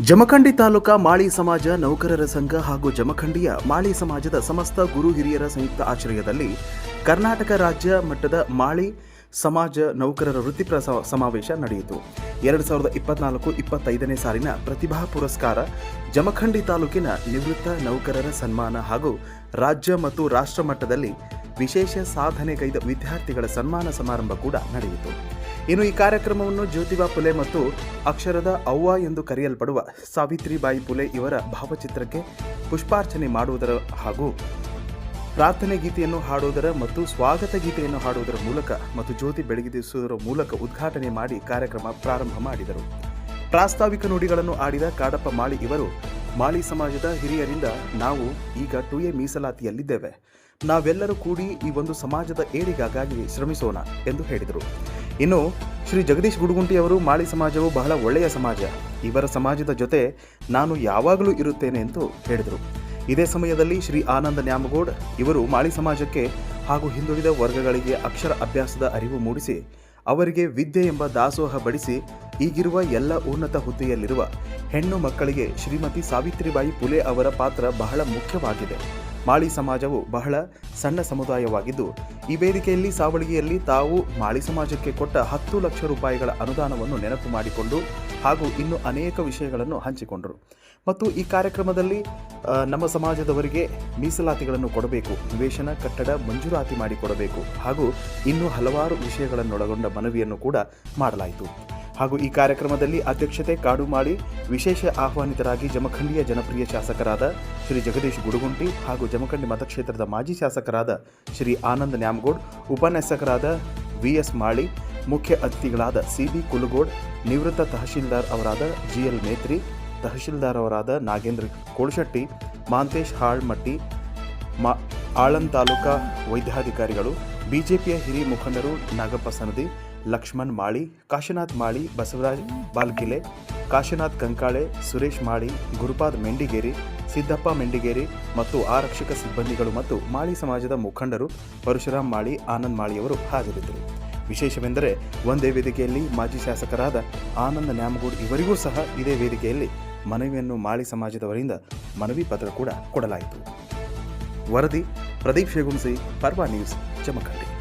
ಜಮಖಂಡಿ ತಾಲೂಕಾ ಮಾಳಿ ಸಮಾಜ ನೌಕರರ ಸಂಘ ಹಾಗೂ ಜಮಖಂಡಿಯ ಮಾಳಿ ಸಮಾಜದ ಸಮಸ್ತ ಗುರು ಹಿರಿಯರ ಸಂಯುಕ್ತ ಆಶ್ರಯದಲ್ಲಿ ಕರ್ನಾಟಕ ರಾಜ್ಯ ಮಟ್ಟದ ಮಾಳಿ ಸಮಾಜ ನೌಕರರ ವೃತ್ತಿಪರ ಸಮಾವೇಶ ನಡೆಯಿತು. ಎರಡು ಸಾವಿರದ ಇಪ್ಪತ್ನಾಲ್ಕು ಇಪ್ಪತ್ತೈದನೇ ಸಾಲಿನ ಪ್ರತಿಭಾ ಪುರಸ್ಕಾರ ಜಮಖಂಡಿ ತಾಲೂಕಿನ ನಿವೃತ್ತ ನೌಕರರ ಸನ್ಮಾನ ಹಾಗೂ ರಾಜ್ಯ ಮತ್ತು ರಾಷ್ಟ್ರ ಮಟ್ಟದಲ್ಲಿ ವಿಶೇಷ ಸಾಧನೆಗೈದ ವಿದ್ಯಾರ್ಥಿಗಳ ಸನ್ಮಾನ ಸಮಾರಂಭ ಕೂಡ ನಡೆಯಿತು. ಇನ್ನು ಈ ಕಾರ್ಯಕ್ರಮವನ್ನು ಜ್ಯೋತಿಬಾ ಪುಲೆ ಮತ್ತು ಅಕ್ಷರದ ಅವ್ವ ಎಂದು ಕರೆಯಲ್ಪಡುವ ಸಾವಿತ್ರಿಬಾಯಿ ಪುಲೆ ಇವರ ಭಾವಚಿತ್ರಕ್ಕೆ ಪುಷ್ಪಾರ್ಚನೆ ಮಾಡುವುದರ ಹಾಗೂ ಪ್ರಾರ್ಥನೆ ಗೀತೆಯನ್ನು ಹಾಡುವುದರ ಮತ್ತು ಸ್ವಾಗತ ಗೀತೆಯನ್ನು ಹಾಡುವುದರ ಮೂಲಕ ಮತ್ತು ಜ್ಯೋತಿ ಬೆಳಗಿಸುವುದರ ಮೂಲಕ ಉದ್ಘಾಟನೆ ಮಾಡಿ ಕಾರ್ಯಕ್ರಮ ಪ್ರಾರಂಭ ಮಾಡಿದರು. ಪ್ರಾಸ್ತಾವಿಕ ನುಡಿಗಳನ್ನು ಆಡಿದ ಕಾಡಪ್ಪ ಮಾಳಿ ಇವರು, ಮಾಳಿ ಸಮಾಜದ ಹಿರಿಯರಿಂದ ನಾವು ಈಗ ಟು ಎ ಮೀಸಲಾತಿಯಲ್ಲಿದ್ದೇವೆ. ನಾವೆಲ್ಲರೂ ಕೂಡಿ ಈ ಒಂದು ಸಮಾಜದ ಏಳಿಗಾಗಿ ಶ್ರಮಿಸೋಣ ಎಂದು ಹೇಳಿದರು. ಇನ್ನು ಶ್ರೀ ಜಗದೀಶ್ ಗುಡುಗುಂಟಿ ಅವರು ಮಾಳಿ ಸಮಾಜವು ಬಹಳ ಒಳ್ಳೆಯ ಸಮಾಜ. ಇವರ ಸಮಾಜದ ಜೊತೆ ನಾನು ಯಾವಾಗಲೂ ಇರುತ್ತೇನೆ ಎಂದು ಹೇಳಿದರು. ಇದೇ ಸಮಯದಲ್ಲಿ ಶ್ರೀ ಆನಂದ ನ್ಯಾಮಗೌಡ್ ಇವರು ಮಾಳಿ ಸಮಾಜಕ್ಕೆ ಹಾಗೂ ಹಿಂದುಳಿದ ವರ್ಗಗಳಿಗೆ ಅಕ್ಷರ ಅಭ್ಯಾಸದ ಅರಿವು ಮೂಡಿಸಿ ಅವರಿಗೆ ವಿದ್ಯೆ ಎಂಬ ದಾಸೋಹ ಬಡಿಸಿ ಈಗಿರುವ ಎಲ್ಲ ಉನ್ನತ ಹುದ್ದೆಯಲ್ಲಿರುವ ಹೆಣ್ಣು ಮಕ್ಕಳಿಗೆ ಶ್ರೀಮತಿ ಸಾವಿತ್ರಿಬಾಯಿ ಪುಲೆ ಅವರ ಪಾತ್ರ ಬಹಳ ಮುಖ್ಯವಾಗಿದೆ. ಮಾಳಿ ಸಮಾಜವು ಬಹಳ ಸಣ್ಣ ಸಮುದಾಯವಾಗಿದ್ದು, ಈ ವೇದಿಕೆಯಲ್ಲಿ ಸಾವಳಿಗೆಯಲ್ಲಿ ತಾವು ಮಾಳಿ ಸಮಾಜಕ್ಕೆ ಕೊಟ್ಟ ಹತ್ತು ಲಕ್ಷ ರೂಪಾಯಿಗಳ ಅನುದಾನವನ್ನು ನೆನಪು ಮಾಡಿಕೊಂಡು ಹಾಗೂ ಇನ್ನು ಅನೇಕ ವಿಷಯಗಳನ್ನು ಹಂಚಿಕೊಂಡರು. ಮತ್ತು ಈ ಕಾರ್ಯಕ್ರಮದಲ್ಲಿ ನಮ್ಮ ಸಮಾಜದವರಿಗೆ ಮೀಸಲಾತಿಗಳನ್ನು ಕೊಡಬೇಕು, ನಿವೇಶನ, ಕಟ್ಟಡ ಮಂಜೂರಾತಿ ಮಾಡಿಕೊಡಬೇಕು ಹಾಗೂ ಇನ್ನೂ ಹಲವಾರು ವಿಷಯಗಳನ್ನೊಳಗೊಂಡ ಮನವಿಯನ್ನು ಕೂಡ ಮಾಡಲಾಯಿತು. ಹಾಗೂ ಈ ಕಾರ್ಯಕ್ರಮದಲ್ಲಿ ಅಧ್ಯಕ್ಷತೆ ಕಾಡು ಮಾಡಿ ವಿಶೇಷ ಆಹ್ವಾನಿತರಾಗಿ ಜಮಖಂಡಿಯ ಜನಪ್ರಿಯ ಶಾಸಕರಾದ ಶ್ರೀ ಜಗದೀಶ್ ಗುಡುಗುಂಟಿ ಹಾಗೂ ಜಮಖಂಡಿ ಮತಕ್ಷೇತ್ರದ ಮಾಜಿ ಶಾಸಕರಾದ ಶ್ರೀ ಆನಂದ್ ನ್ಯಾಮಗೌಡ್, ಉಪನ್ಯಾಸಕರಾದ ವಿ ಎಸ್ ಮಾಳಿ, ಮುಖ್ಯ ಅತಿಥಿಗಳಾದ ಸಿ ಬಿ ಕುಲಗೋಡ್, ನಿವೃತ್ತ ತಹಶೀಲ್ದಾರ್ ಅವರಾದ ಜಿ ಎಲ್ ಮೇತ್ರಿ, ತಹಶೀಲ್ದಾರ್ ಅವರಾದ ನಾಗೇಂದ್ರ ಕೋಳಶೆಟ್ಟಿ, ಮಾಂತೇಶ್ ಹಾಳ್ಮಟ್ಟಿ, ಮಾ ಆಳಂದ್ ತಾಲೂಕಾ ವೈದ್ಯಾಧಿಕಾರಿಗಳು, ಬಿಜೆಪಿಯ ಹಿರಿಯ ಮುಖಂಡರು ನಾಗಪ್ಪ ಸನದಿ, ಲಕ್ಷ್ಮಣ್ ಮಾಳಿ, ಕಾಶಿನಾಥ್ ಮಾಳಿ, ಬಸವರಾಜ್ ಬಾಲ್ಕಿಲೆ, ಕಾಶಿನಾಥ್ ಕಂಕಾಳೆ, ಸುರೇಶ್ ಮಾಳಿ, ಗುರುಪಾದ್ ಮೆಂಡಿಗೇರಿ, ಸಿದ್ದಪ್ಪ ಮೆಂಡಿಗೇರಿ ಮತ್ತು ಆರಕ್ಷಕ ಸಿಬ್ಬಂದಿಗಳು ಮತ್ತು ಮಾಳಿ ಸಮಾಜದ ಮುಖಂಡರು ಪರಶುರಾಮ್ ಮಾಳಿ, ಆನಂದ್ ಮಾಳಿಯವರು ಹಾಜರಿದ್ದರು. ವಿಶೇಷವೆಂದರೆ ಒಂದೇ ವೇದಿಕೆಯಲ್ಲಿ ಮಾಜಿ ಶಾಸಕರಾದ ಆನಂದ ನ್ಯಾಮಗೌಡ್ ಇವರಿಗೂ ಸಹ ಇದೇ ವೇದಿಕೆಯಲ್ಲಿ ಮನವಿಯನ್ನು ಮಾಳಿ ಸಮಾಜದವರಿಂದ ಮನವಿ ಪತ್ರ ಕೂಡ ಕೊಡಲಾಯಿತು. ವರದಿ પ્રદીપ શેગુમસી પરવા ન્યૂઝ ચમકંડી